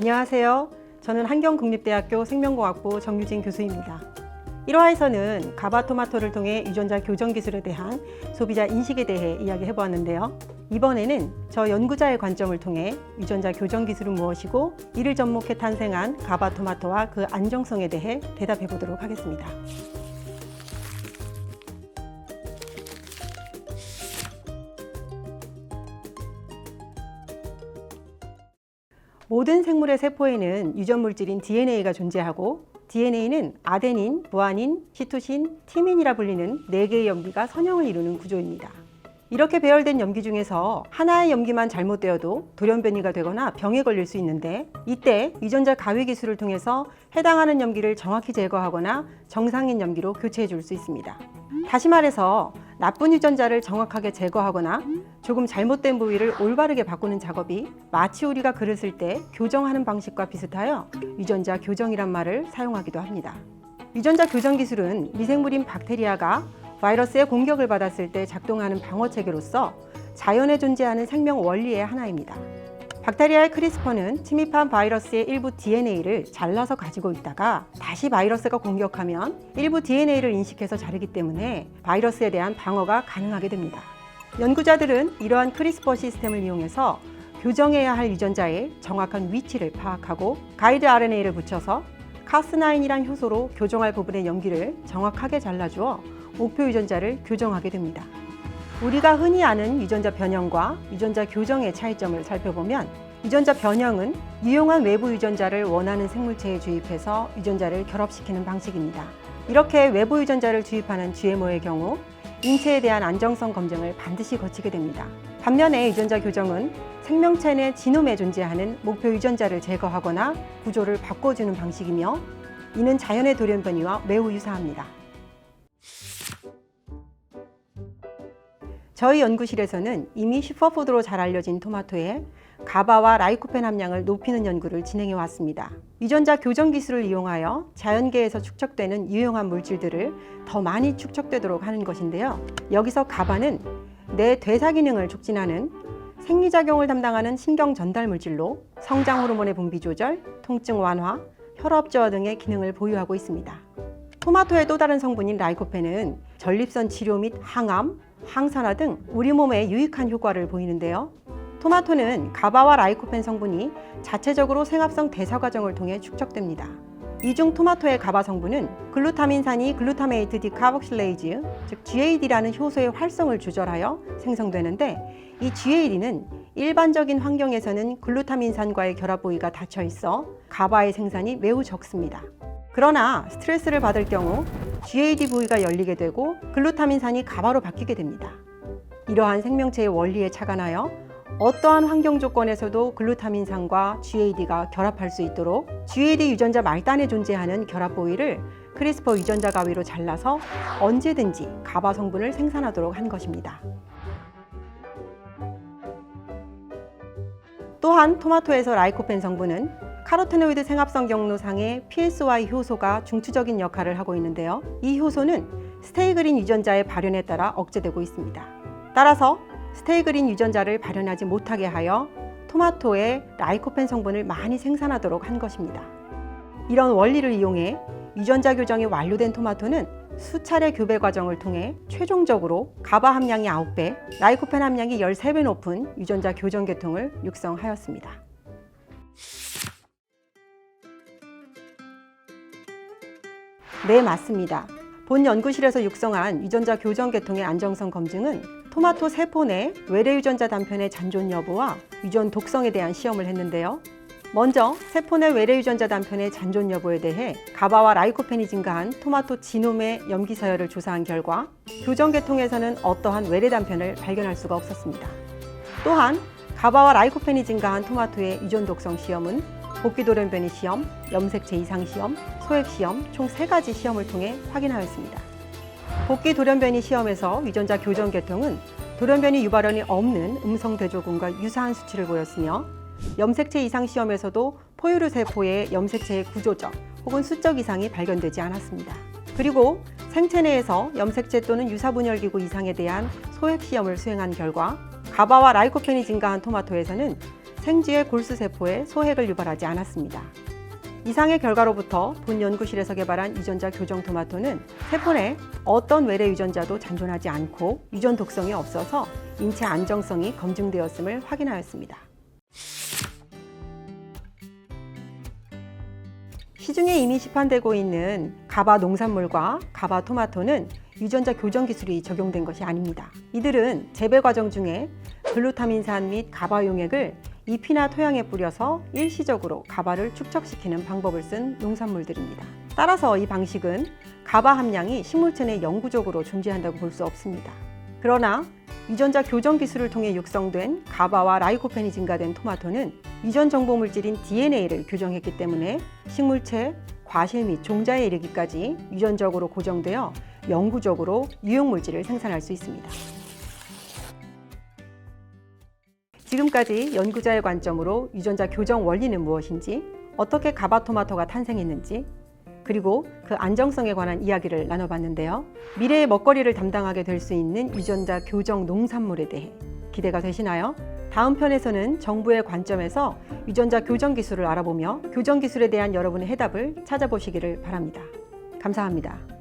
안녕하세요. 저는 한경국립대학교 생명공학부 정유진 교수입니다. 1화에서는 가바토마토를 통해 유전자 교정 기술에 대한 소비자 인식에 대해 이야기해 보았는데요. 이번에는 저 연구자의 관점을 통해 유전자 교정 기술은 무엇이고 이를 접목해 탄생한 가바토마토와 그 안정성에 대해 대답해 보도록 하겠습니다. 모든 생물의 세포에는 유전 물질인 DNA가 존재하고 DNA는 아데닌, 구아닌, 시토신, 티민이라 불리는 네 개의 염기가 선형을 이루는 구조입니다. 이렇게 배열된 염기 중에서 하나의 염기만 잘못되어도 돌연변이가 되거나 병에 걸릴 수 있는데 이때 유전자 가위 기술을 통해서 해당하는 염기를 정확히 제거하거나 정상인 염기로 교체해 줄 수 있습니다. 다시 말해서 나쁜 유전자를 정확하게 제거하거나 조금 잘못된 부위를 올바르게 바꾸는 작업이 마치 우리가 글을 쓸 때 교정하는 방식과 비슷하여 유전자 교정이란 말을 사용하기도 합니다. 유전자 교정 기술은 미생물인 박테리아가 바이러스의 공격을 받았을 때 작동하는 방어 체계로서 자연에 존재하는 생명 원리의 하나입니다. 박테리아의 크리스퍼는 침입한 바이러스의 일부 DNA를 잘라서 가지고 있다가 다시 바이러스가 공격하면 일부 DNA를 인식해서 자르기 때문에 바이러스에 대한 방어가 가능하게 됩니다. 연구자들은 이러한 크리스퍼 시스템을 이용해서 교정해야 할 유전자의 정확한 위치를 파악하고 가이드 RNA를 붙여서 카스9이란 효소로 교정할 부분의 염기를 정확하게 잘라주어 목표 유전자를 교정하게 됩니다. 우리가 흔히 아는 유전자 변형과 유전자 교정의 차이점을 살펴보면 유전자 변형은 유용한 외부 유전자를 원하는 생물체에 주입해서 유전자를 결합시키는 방식입니다. 이렇게 외부 유전자를 주입하는 GMO의 경우 인체에 대한 안정성 검증을 반드시 거치게 됩니다. 반면에 유전자 교정은 생명체 내 지놈에 존재하는 목표 유전자를 제거하거나 구조를 바꿔주는 방식이며 이는 자연의 돌연변이와 매우 유사합니다. 저희 연구실에서는 이미 슈퍼푸드로 잘 알려진 토마토에 가바와 라이코펜 함량을 높이는 연구를 진행해 왔습니다. 유전자 교정 기술을 이용하여 자연계에서 축적되는 유용한 물질들을 더 많이 축적되도록 하는 것인데요. 여기서 가바는 뇌 대사 기능을 촉진하는 생리작용을 담당하는 신경 전달 물질로 성장 호르몬의 분비 조절, 통증 완화, 혈압 저하 등의 기능을 보유하고 있습니다. 토마토의 또 다른 성분인 라이코펜은 전립선 치료 및 항암, 항산화 등 우리 몸에 유익한 효과를 보이는데요. 토마토는 가바와 라이코펜 성분이 자체적으로 생합성 대사 과정을 통해 축적됩니다. 이중 토마토의 가바 성분은 글루타민산이 글루타메이트 디카복실레이즈, 즉 GAD라는 효소의 활성을 조절하여 생성되는데 이 GAD는 일반적인 환경에서는 글루타민산과의 결합 부위가 닫혀 있어 가바의 생산이 매우 적습니다. 그러나 스트레스를 받을 경우 GAD 부위가 열리게 되고 글루타민산이 가바로 바뀌게 됩니다. 이러한 생명체의 원리에 착안하여 어떠한 환경 조건에서도 글루타민산과 GAD가 결합할 수 있도록 GAD 유전자 말단에 존재하는 결합 부위를 크리스퍼 유전자 가위로 잘라서 언제든지 가바 성분을 생산하도록 한 것입니다. 또한 토마토에서 라이코펜 성분은 카로테노이드 생합성 경로상의 PSY 효소가 중추적인 역할을 하고 있는데요. 이 효소는 스테이그린 유전자의 발현에 따라 억제되고 있습니다. 따라서 스테이그린 유전자를 발현하지 못하게 하여 토마토의 라이코펜 성분을 많이 생산하도록 한 것입니다. 이런 원리를 이용해 유전자 교정이 완료된 토마토는 수차례 교배 과정을 통해 최종적으로 가바 함량이 9배, 라이코펜 함량이 13배 높은 유전자 교정 계통을 육성하였습니다. 네, 맞습니다. 본 연구실에서 육성한 유전자 교정 계통의 안정성 검증은 토마토 세포 내 외래 유전자 단편의 잔존 여부와 유전 독성에 대한 시험을 했는데요. 먼저 세포 내 외래 유전자 단편의 잔존 여부에 대해 가바와 라이코펜이 증가한 토마토 지놈의 염기 서열을 조사한 결과 교정 계통에서는 어떠한 외래 단편을 발견할 수가 없었습니다. 또한 가바와 라이코펜이 증가한 토마토의 유전 독성 시험은 복귀 돌연변이 시험, 염색체 이상 시험, 소액 시험 총 세 가지 시험을 통해 확인하였습니다. 복귀 돌연변이 시험에서 유전자 교정 계통은 돌연변이 유발원이 없는 음성 대조군과 유사한 수치를 보였으며 염색체 이상 시험에서도 포유류 세포의 염색체의 구조적 혹은 수적 이상이 발견되지 않았습니다. 그리고 생체 내에서 염색체 또는 유사분열기구 이상에 대한 소액 시험을 수행한 결과 가바와 라이코펜이 증가한 토마토에서는 생쥐의 골수 세포에 소핵을 유발하지 않았습니다. 이상의 결과로부터 본 연구실에서 개발한 유전자 교정 토마토는 세포 내 어떤 외래 유전자도 잔존하지 않고 유전 독성이 없어서 인체 안정성이 검증되었음을 확인하였습니다. 시중에 이미 시판되고 있는 가바 농산물과 가바 토마토는 유전자 교정 기술이 적용된 것이 아닙니다. 이들은 재배 과정 중에 글루타민산 및 가바 용액을 잎이나 토양에 뿌려서 일시적으로 가바를 축적시키는 방법을 쓴 농산물들입니다. 따라서 이 방식은 가바 함량이 식물체 내 영구적으로 존재한다고 볼 수 없습니다. 그러나 유전자 교정 기술을 통해 육성된 가바와 라이코펜이 증가된 토마토는 유전 정보 물질인 DNA를 교정했기 때문에 식물체 과실 및 종자에 이르기까지 유전적으로 고정되어 영구적으로 유용 물질을 생산할 수 있습니다. 지금까지 연구자의 관점으로 유전자 교정 원리는 무엇인지, 어떻게 가바토마토가 탄생했는지, 그리고 그 안정성에 관한 이야기를 나눠봤는데요. 미래의 먹거리를 담당하게 될 수 있는 유전자 교정 농산물에 대해 기대가 되시나요? 다음 편에서는 정부의 관점에서 유전자 교정 기술을 알아보며 교정 기술에 대한 여러분의 해답을 찾아보시기를 바랍니다. 감사합니다.